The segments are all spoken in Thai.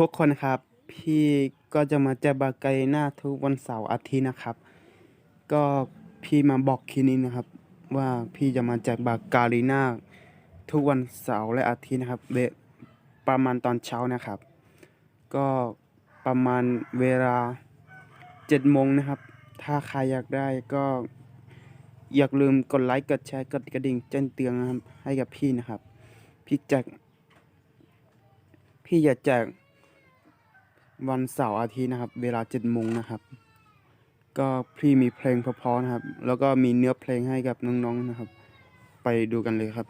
ทุกคนครับ พี่ก็จะมาแจกบาไกหน้าทุกวันเสาร์อาทิตย์นะครับ ก็พี่มาบอกคลินิกนะครับ ว่าพี่จะมาแจกบากาลีนาทุกวันเสาร์และอาทิตย์นะครับเวประมาณตอนเช้านะครับ ก็ประมาณเวลาเจ็ดโมงนะครับ ถ้าใครอยากได้ก็อย่าลืมกดไลค์กดแชร์กดกระดิ่งแจ้งเตือนนะครับให้กับพี่นะครับ พี่แจกพี่จะแจก วันเสาร์อาทิตย์นะครับ เวลาเจ็ดโมงนะครับ ก็พี่มีเพลงเพราะๆนะครับ แล้วก็มีเนื้อเพลงให้กับน้องๆนะครับ ไปดูกันเลยครับ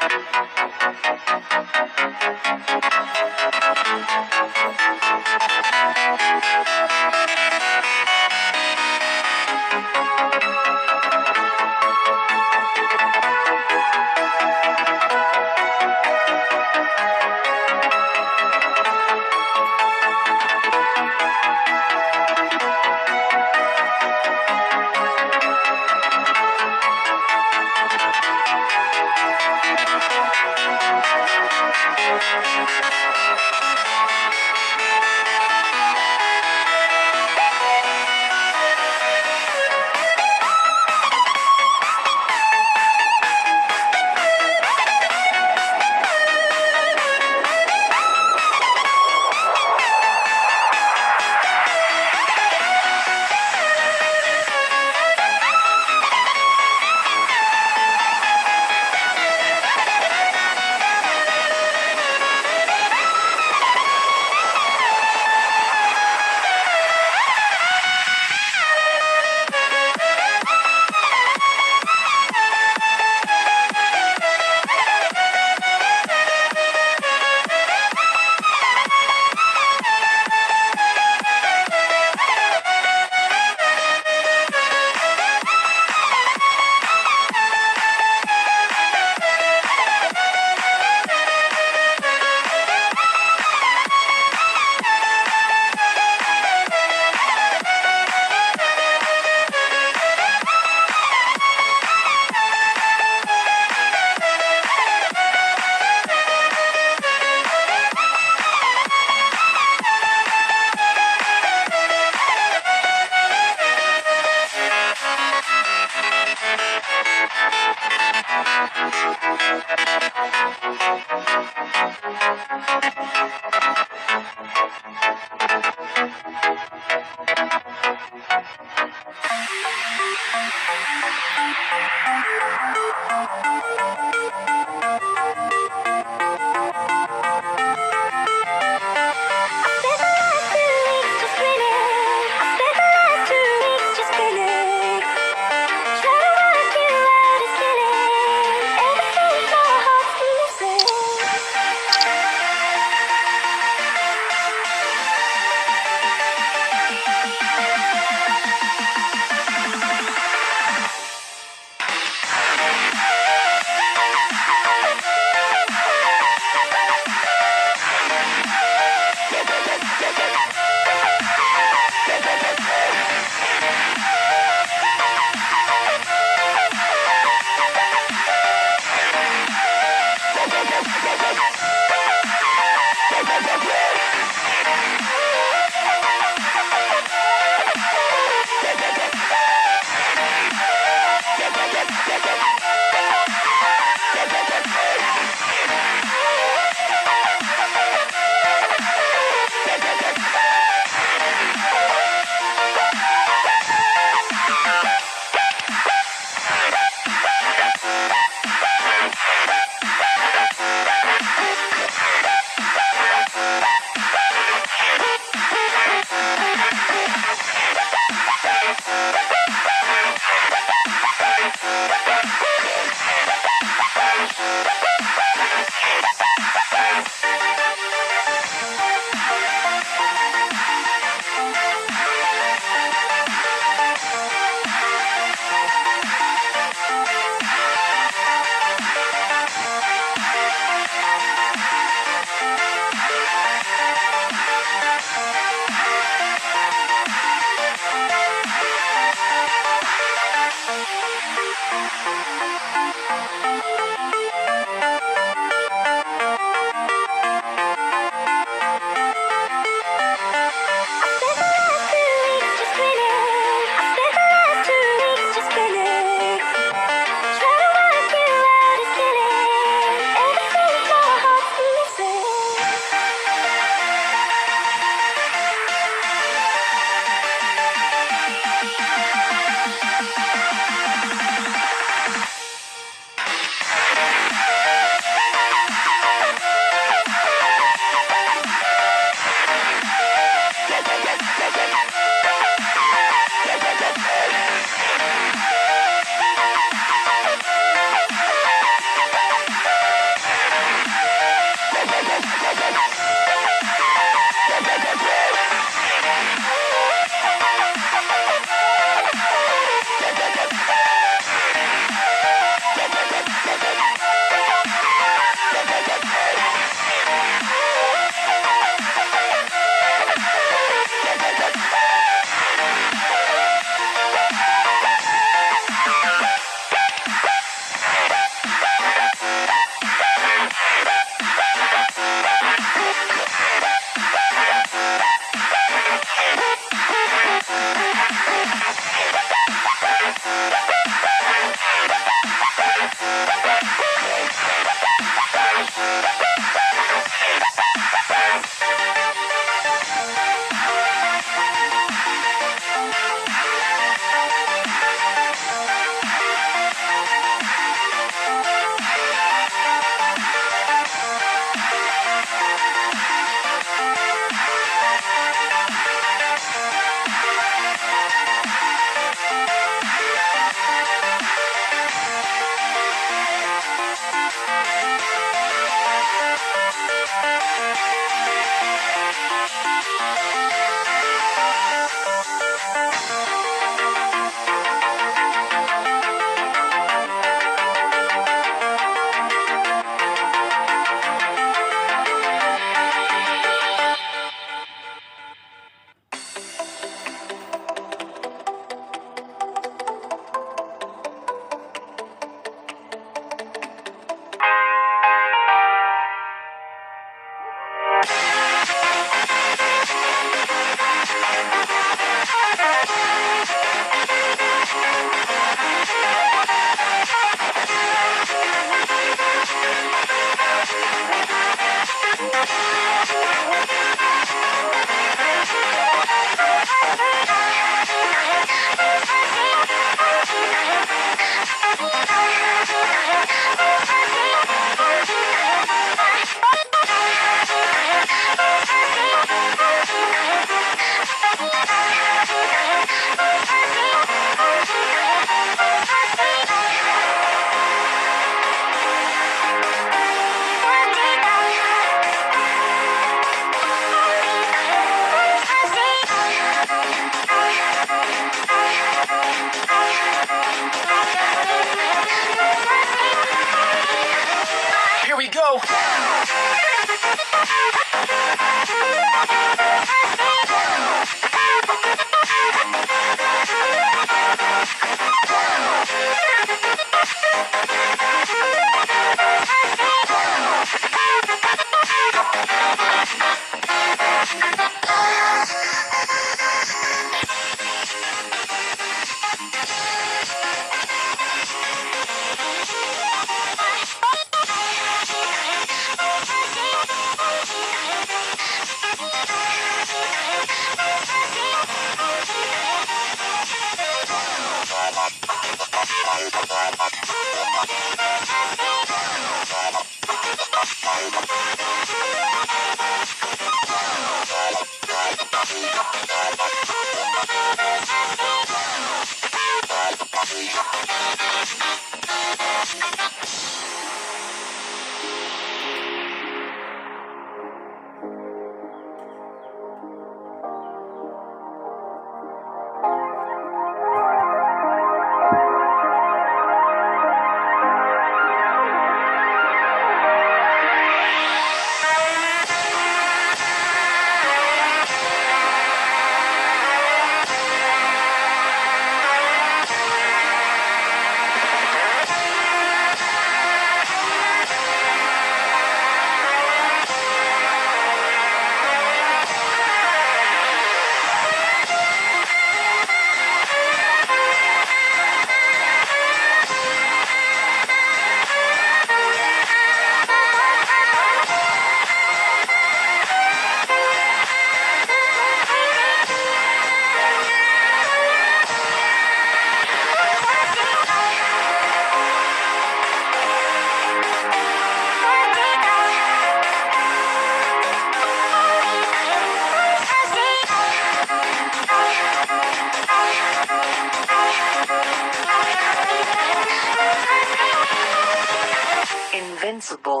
principle.